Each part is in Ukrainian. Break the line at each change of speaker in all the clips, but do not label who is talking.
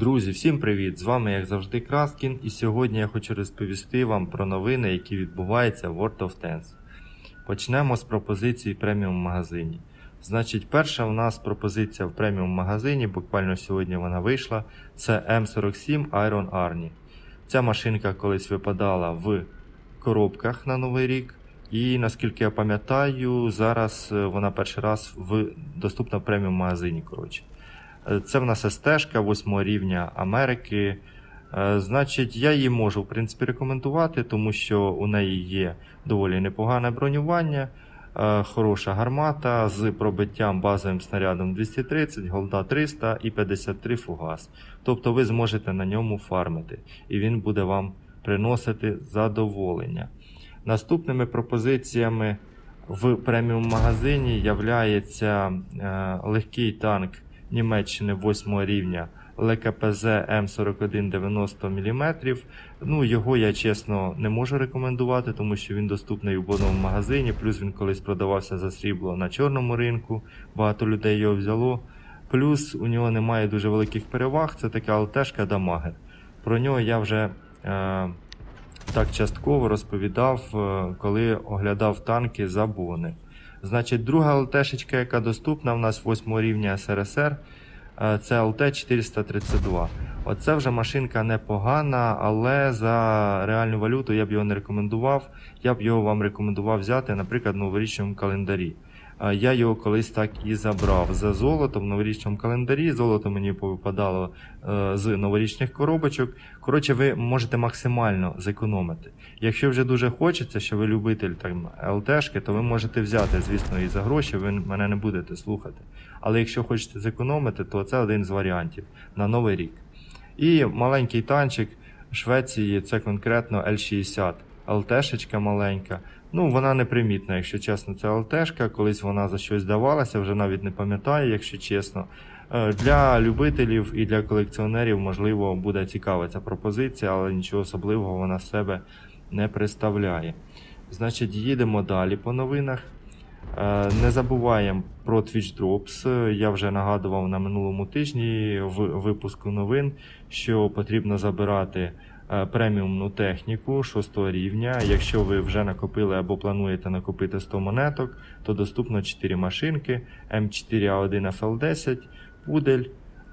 Друзі, всім привіт! З вами, як завжди, Краскін, і сьогодні я хочу розповісти вам про новини, які відбуваються в World of Tanks. Почнемо з пропозиції преміум магазині. Значить, перша у нас пропозиція в преміум магазині, буквально сьогодні вона вийшла. Це М47 Iron Arnie. Ця машинка колись випадала в коробках на Новий рік. І наскільки я пам'ятаю, зараз е, вона перший раз в доступна в преміум магазині. Коротше. Е, Це в нас СТ-шка 8 рівня Америки. Е, Значить, я її можу в принципі рекомендувати, тому що у неї є доволі непогане бронювання, е, хороша гармата з пробиттям базовим снарядом 230, голда 300 і 53 фугас. Тобто ви зможете на ньому фармити, і він буде вам приносити задоволення. Наступними пропозиціями в преміум магазині являється легкий танк Німеччини 8 рівня ЛКПЗ М4190 мм. Ну, його я чесно не можу рекомендувати, тому що він доступний у одному магазині. Плюс він колись продавався за срібло на чорному ринку. Багато людей його взяло. Плюс у нього немає дуже великих переваг. Це така ЛТшка дамагер. Про нього я вже е, так частково розповідав, е, коли оглядав танки за бони. Значить, друга ЛТшечка, яка доступна у нас 8 рівня СРСР, е, це ЛТ-432. Оце вже машинка непогана, але за реальну валюту я б його не рекомендував. Я б його вам рекомендував взяти, наприклад, в новорічному календарі. Я його колись так і забрав за золото в новорічному календарі. Золото мені повипадало е, з новорічних коробочок. Коротше, ви можете максимально зекономити. Якщо вже дуже хочеться, що ви любитель там ЛТшки, то ви можете взяти, звісно, і за гроші, ви мене не будете слухати. Але якщо хочете зекономити, то це один з варіантів на новий рік. І маленький танчик Швеції це конкретно L60. ЛТшечка маленька. Ну, вона непримітна, якщо чесно, це ЛТшка. Колись вона за щось давалася, вже навіть не пам'ятаю, якщо чесно. Е, Для любителів і для колекціонерів, можливо, буде цікава ця пропозиція, але нічого особливого вона себе не представляє. Значить, їдемо далі по новинах. Е, Не забуваємо про Twitch Drops. Я вже нагадував на минулому тижні в випуску новин, що потрібно забирати преміумну техніку 6 рівня. Якщо ви вже накопили або плануєте накопити 100 монеток, то доступно 4 машинки М4А1 FL10, Пудель,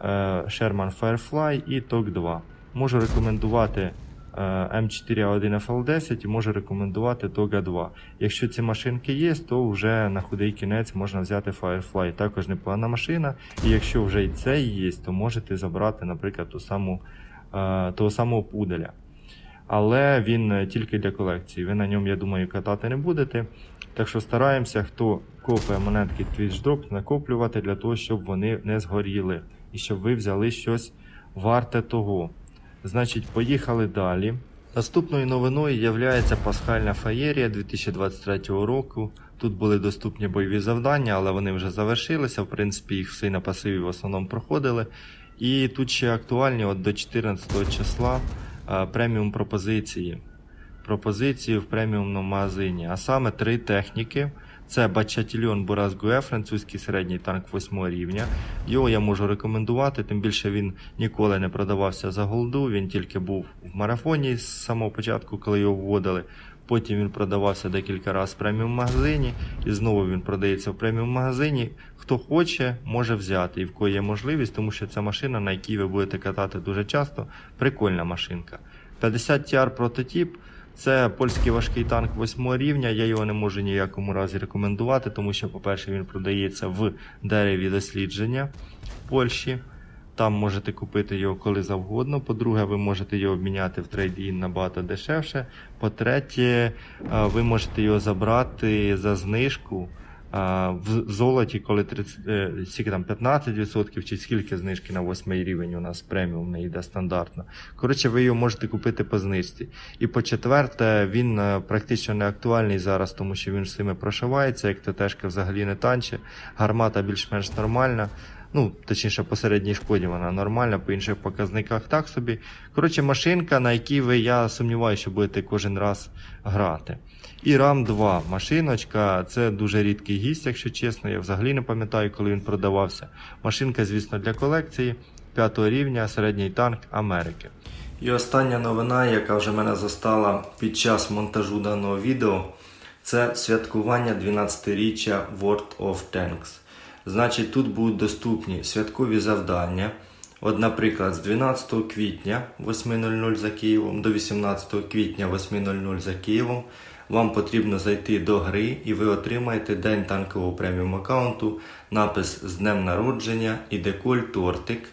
е, Sherman Firefly і TOC 2. Можу рекомендувати е, М4А1 FL10 і можу рекомендувати TOGA 2. Якщо ці машинки є, то вже на худий кінець можна взяти Firefly. Також непогана машина. І якщо вже і це є, то можете забрати, наприклад, ту саму, е, того самого пуделя. Але він е, тільки для колекції. Ви на ньому, я думаю, катати не будете. Так що стараємося, хто копає монетки Twitch Drop, накоплювати для того, щоб вони не згоріли. І щоб ви взяли щось варте того. Значить, поїхали далі. Наступною новиною є пасхальна феєрія 2023 року. Тут були доступні бойові завдання, але вони вже завершилися. В принципі, їх всі на пасиві в основному проходили. І тут ще актуальні от до 14 числа е, преміум пропозиції. Пропозиції в преміумному магазині. А саме три техніки. Це Бачатільон Бурас Гуе, французький середній танк 8 рівня. Його я можу рекомендувати, тим більше він ніколи не продавався за голду, він тільки був в марафоні з самого початку, коли його вводили. Потім він продавався декілька разів в преміум магазині, і знову він продається в преміум магазині. Хто хоче, може взяти і в кого є можливість, тому що це машина, на якій ви будете катати дуже часто. Прикольна машинка. 50 TR прототип. Це польський важкий танк 8 рівня. Я його не можу ніякому разі рекомендувати, тому що, по-перше, він продається в дереві дослідження в Польщі. Там можете купити його коли завгодно. По-друге, ви можете його обміняти в трейді набагато дешевше. По-третє, е, ви можете його забрати за знижку е, в золоті, коли 30, е, скільки там 15% чи скільки знижки на 8 рівень у нас преміум не йде стандартно. Коротше, ви його можете купити по знижці. І по четверте, він практично не актуальний зараз, тому що він всіми прошивається, як ТТшка взагалі не танче. Гармата більш-менш нормальна. Ну, точніше, по середній шкоді вона нормальна, по інших показниках так собі. Коротше, машинка, на якій ви, я сумніваюся, що будете кожен раз грати. І RAM 2 машиночка, це дуже рідкий гість, якщо чесно. Я взагалі не пам'ятаю, коли він продавався. Машинка, звісно, для колекції. 5 рівня середній танк Америки. І остання новина, яка вже мене застала під час монтажу даного відео, це святкування 12-річчя World of Tanks. Значить, тут будуть доступні святкові завдання. От, наприклад, з 12 квітня 8.00 за Києвом до 18 квітня 8.00 за Києвом вам потрібно зайти до гри і ви отримаєте День танкового преміум аккаунту, напис з днем народження і деколь тортик.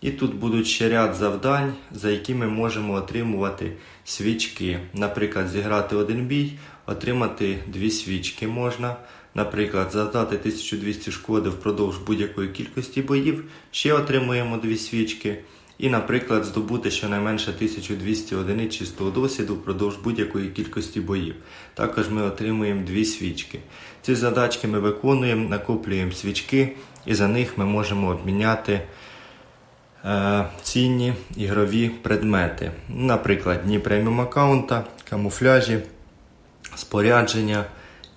І тут будуть ще ряд завдань, за які ми можемо отримувати свічки. Наприклад, зіграти один бій, отримати дві свічки можна. Наприклад, завдати 1200 шкоди впродовж будь-якої кількості боїв, ще отримуємо дві свічки. І, наприклад, здобути щонайменше 1200 одиниць чистого досвіду впродовж будь-якої кількості боїв. Також ми отримуємо дві свічки. Ці задачки ми виконуємо, накоплюємо свічки, і за них ми можемо обміняти е, цінні ігрові предмети. Наприклад, дні преміум аккаунта, камуфляжі, спорядження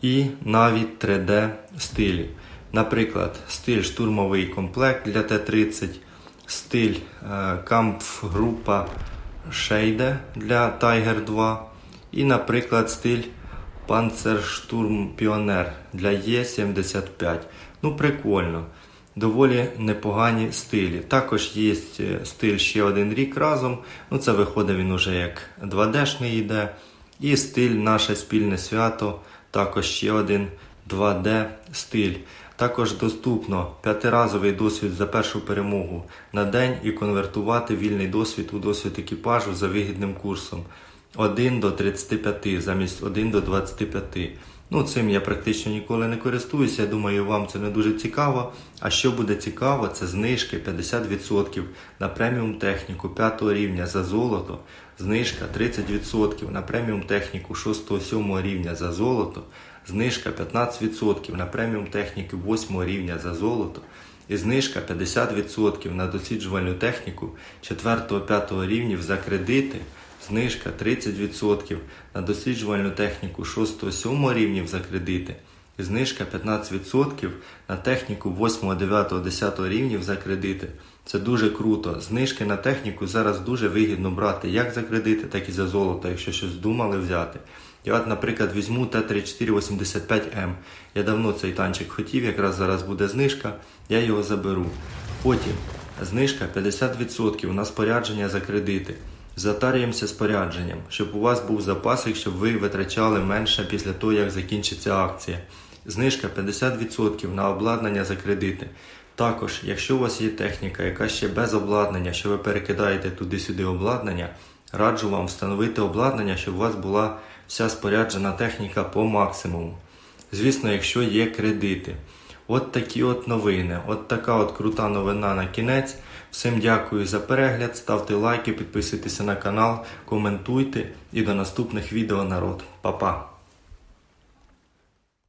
і навіть 3D стилі. Наприклад, стиль штурмовий комплект для Т-30, стиль е, кампф-група Шейде для Tiger 2 і, наприклад, стиль Панцерштурм Піонер для Є-75. Ну, прикольно. Доволі непогані стилі. Також є е, стиль ще один рік разом. Ну, це виходить він уже як 2D-шний йде. І стиль наше спільне свято. Також ще один 2D стиль. Також доступно п'ятиразовий досвід за першу перемогу на день і конвертувати вільний досвід у досвід екіпажу за вигідним курсом 1 до 35 замість 1 до 25. Ну, цим я практично ніколи не користуюся. Я думаю, вам це не дуже цікаво. А що буде цікаво, це знижки 50% на преміум техніку 5 рівня за золото, знижка 30% на преміум техніку 6-7 рівня за золото, знижка 15% на преміум техніку 8 рівня за золото і знижка 50% на досліджувальну техніку 4-5 рівнів за кредити. Знижка 30% на досліджувальну техніку 6-7 рівнів за кредити. І знижка 15% на техніку 8, 9, 10 рівнів за кредити. Це дуже круто. Знижки на техніку зараз дуже вигідно брати як за кредити, так і за золото, якщо щось думали взяти. Я от, наприклад, візьму Т-3485М. Я давно цей танчик хотів, якраз зараз буде знижка, я його заберу. Потім знижка 50% на спорядження за кредити. Затарюємося спорядженням, щоб у вас був запас, якщо ви витрачали менше після того, як закінчиться акція. Знижка 50% на обладнання за кредити. Також, якщо у вас є техніка, яка ще без обладнання, що ви перекидаєте туди-сюди обладнання, раджу вам встановити обладнання, щоб у вас була вся споряджена техніка по максимуму. Звісно, якщо є кредити. От такі от новини. От така от крута новина на кінець. Всім дякую за перегляд, ставте лайки, підписуйтесь на канал, коментуйте і до наступних відео народ. Па-па!